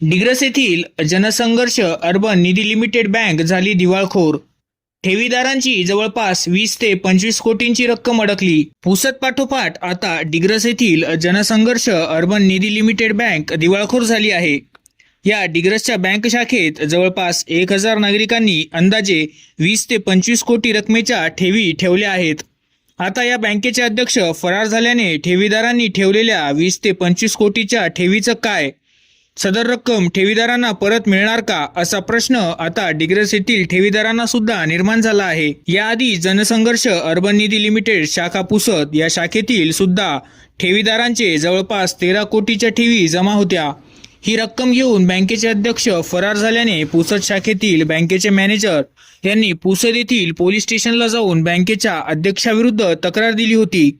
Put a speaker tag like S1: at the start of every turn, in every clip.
S1: डिग्रस येथील Jansangharsh urban Nidhi limited bank झाली दिवाळखोर. ठेवीदारांची जवळपास वीस ते पंचवीस कोटींची रक्कम अडकली. पुसत पाठोपाठ आता डिग्रस येथील Jansangharsh urban Nidhi limited bank दिवाळखोर झाली आहे. या डिग्रसच्या बँक शाखेत जवळपास एक हजार नागरिकांनी अंदाजे वीस ते पंचवीस कोटी रकमेच्या ठेवी ठेवल्या आहेत. आता या बँकेचे अध्यक्ष फरार झाल्याने ठेवीदारांनी ठेवलेल्या वीस ते पंचवीस कोटीच्या ठेवीचं काय? सदर रक्कम ठेवीदारांना परत मिळणार का असा प्रश्न आता डिग्रस येथील ठेवीदारांना सुद्धा निर्माण झाला आहे. याआधी जनसंघर्ष अर्बन निधी लिमिटेड शाखा पुसत या शाखेतील सुद्धा ठेवीदारांचे जवळपास तेरा कोटीच्या ठेवी जमा होत्या. ही रक्कम घेऊन बँकेचे अध्यक्ष फरार झाल्याने पुसद शाखेतील बँकेचे मॅनेजर यांनी पुसद येथील पोलीस स्टेशनला जाऊन बँकेच्या अध्यक्षाविरुद्ध तक्रार दिली होती.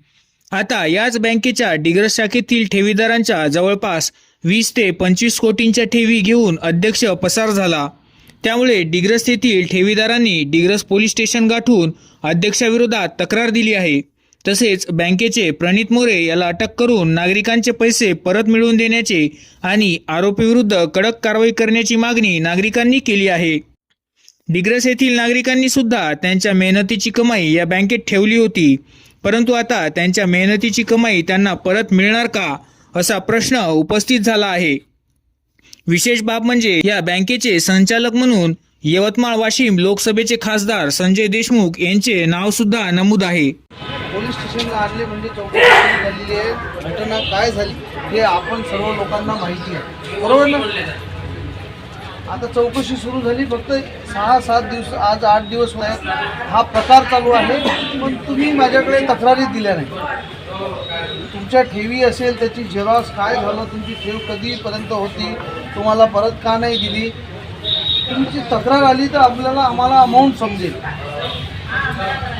S1: आता याच बँकेच्या डिग्रस शाखेतील ठेवीदारांच्या जवळपास वीस ते पंचवीस कोटींच्या ठेवी घेऊन अध्यक्ष पसार झाला. त्यामुळे डिग्रस येथील ठेवीदारांनी डिग्रस पोलीस स्टेशन गाठून अध्यक्षाविरोधात तक्रार दिली आहे. तसेच बँकेचे प्रणित मोरे याला अटक करून नागरिकांचे पैसे परत मिळवून देण्याचे आणि आरोपीविरुद्ध कडक कारवाई करण्याची मागणी नागरिकांनी केली आहे. डिग्रस येथील नागरिकांनी सुद्धा त्यांच्या मेहनतीची कमाई या बँकेत ठेवली होती. परंतु आता त्यांच्या मेहनतीची कमाई त्यांना परत मिळणार का? असा प्रश्न उपस्थित झाला आहे. विशेष बाब म्हणजे या बँकेचे संचालक म्हणून यवतमाळ वाशिम लोकसभेचे खासदार संजय देशमुख यांचे नाव सुद्धा नमूद आहे.
S2: पोलीस स्टेशनला आणले म्हणजे चौकशी झालेली आहे. घटना काय झाली हे आपण सर्व लोकांना माहिती आहे. बरोबर ना? आता चौकशी सुरू झाली. फक्त सहा सात दिवस आज आठ दिवस हा प्रकार चालू आहे. पण तुम्ही माझ्याकडे तक्रारी दिल्या नाही तुमच्या ठेवी असेल त्याची झेरॉक्स काय झालं तुमची ठेव कधीपर्यंत होती तुम्हाला परत का नाही दिली? तुमची तक्रार आली तर आपल्याला आम्हाला अमाऊंट समजेल.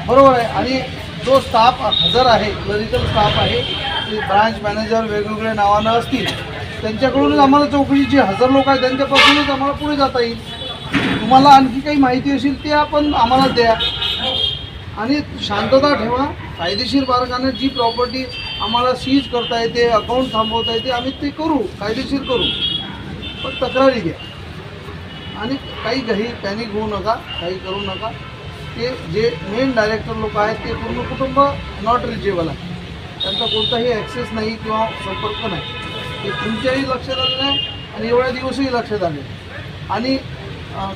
S2: बरोबर आहे. आणि जो स्टाफ हजर आहे क्लरिकल स्टाफ आहे ते ब्रांच मॅनेजर वेगवेगळ्या नावानं असतील त्यांच्याकडूनच आम्हाला चौकशी जे हजर लोक आहेत त्यांच्यापासूनच आम्हाला पुढे जाता येईल. तुम्हाला आणखी काही माहिती असेल ते आपण आम्हाला द्या. आणि शांतता ठेवा. कायदेशीर मार्गाने जी प्रॉपर्टी आम्हाला सीज करता येते अकाउंट थांबवता येते आम्ही ते करू कायदेशीर करू. पण तक्रारी द्या आणि काही घाई पॅनिक होऊ नका काही करू नका. ते जे मेन डायरेक्टर लोक आहेत ते पूर्ण कुटुंब नॉट रिचेबल आहे. त्यांचा कोणताही ॲक्सेस नाही किंवा संपर्क नाही. ते तुमच्याही लक्षात आलं नाही आणि एवढ्या दिवसही लक्षात आले आणि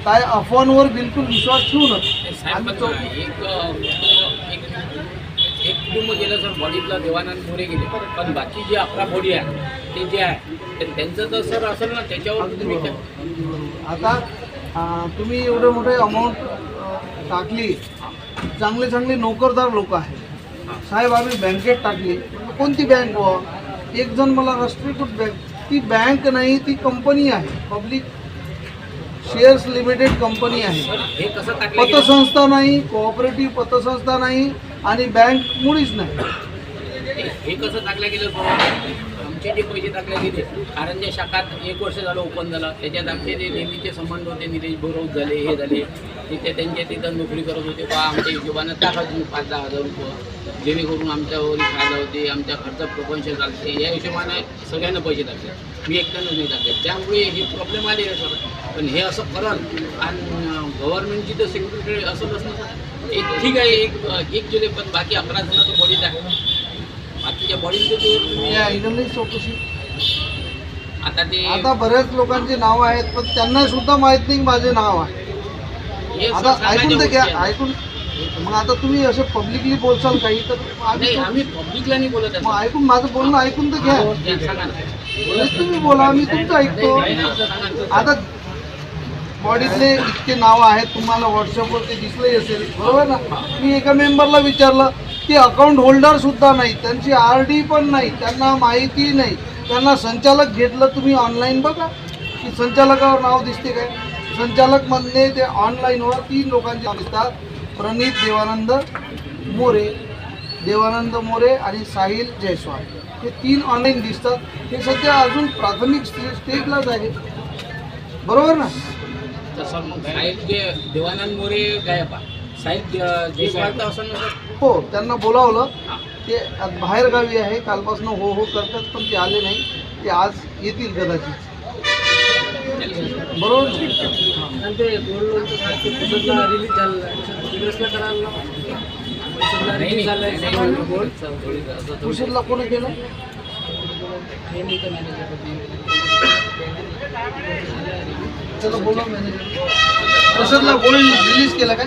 S2: काय अफवांवर बिलकुल विश्वास ठेवू नका
S3: साहेब
S2: आम्ही
S3: पण
S2: चौ-
S3: एक कुटुंब गेलं सर बॉडीतला देवानंद मोरे गेले पण बाकी जे अकरा बॉडी आहे ते जे आहे ते त्यांचं तर सर असेल ना त्याच्यावर तुम्ही.
S2: आता तुम्ही एवढे मोठे अमाऊंट टाकली. चांगले चांगले नोकरदार लोक आहेत. साहेब आम्ही बँकेत टाकली. कोणती बँक बुवा? एक जण मला राष्ट्रीयकृत बँक ती बँक नाही ती कंपनी आहे. पब्लिक शेअर्स लिमिटेड कंपनी आहे.
S3: हे?
S2: पतसंस्था नाही कोऑपरेटिव्ह पतसंस्था नाही. आणि बँक मुळीच नाही.
S3: हे- कसं टाकलं गेलं? आमचे जे पैसे टाकले गेले कारण जे शाखात एक वर्ष झालं ओपन झालं त्याच्यात आमचे जे नेहमीचे संबंध होते निलेश बोरव झाले हे झाले. तिथे त्यांच्या तिथं नोकरी करत होते बा आमच्या हिशोबानं टाका पाच दहा हजार रुपये जेणेकरून आमच्यावर फायदा होते आमच्या खर्च प्रपंच चालते या हिशोबानं सगळ्यांना पैसे टाकले. मी एकट्यानं नाही टाकले. त्यामुळे हे प्रॉब्लेम आले सर पण हे असं करल आणि गव्हर्नमेंटची तर सेक्युरिटी असं नसतं एक ठीक आहे एक एक जुलै पण बाकी अकरा जणांचं बॉडी टाकलं.
S2: ऐकलं चौकशी
S3: आता ते
S2: आता बऱ्याच लोकांची नावं आहेत पण त्यांना सुद्धा माहीत नाही माझे नाव आहे. आता ऐकून तर घ्या. ऐकून मग आता तुम्ही असं पब्लिकली बोलसाल काही तर आम्ही
S3: पब्लिकला नाही बोलत
S2: मग ऐकून माझं बोलणं ऐकून तर घ्या. तुम्ही बोला मी तुमचं ऐकतो. आता बॉडीतले इतके नावं आहेत तुम्हाला व्हॉट्सअपवर ते दिसलंही असेल. बरोबर ना? मी एका मेंबरला विचारलं की अकाउंट होल्डर सुद्धा नाही त्यांची आर डी पण नाही त्यांना माहिती नाही. त्यांना संचालक घेतलं तुम्ही ऑनलाईन बघा. की संचालकावर नाव दिसते काय? संचालक म्हणणे ते ऑनलाईनवर तीन लोकांचे दिसतात. प्रणित देवानंद मोरे देवानंद मोरे आणि साहिल जयस्वाल. हे तीन ऑनलाईन दिसतात. हे सध्या अजून प्राथमिक स्टे स्टेजलाच आहे. बरोबर ना?
S3: तसं देवानंद मोरे गायब
S2: हो त्यांना बोलावलं. ते बाहेरगावी आहे कालपासून हो हो करतात पण ते आले नाही. ते आज येतील कदाचित. बरोबर? पुरुषाला कोणी केलं?
S4: मी इथं मॅनेजर
S2: त्याला बोलव मॅनेजर प्रसादला गोळी रिलीज केला काय?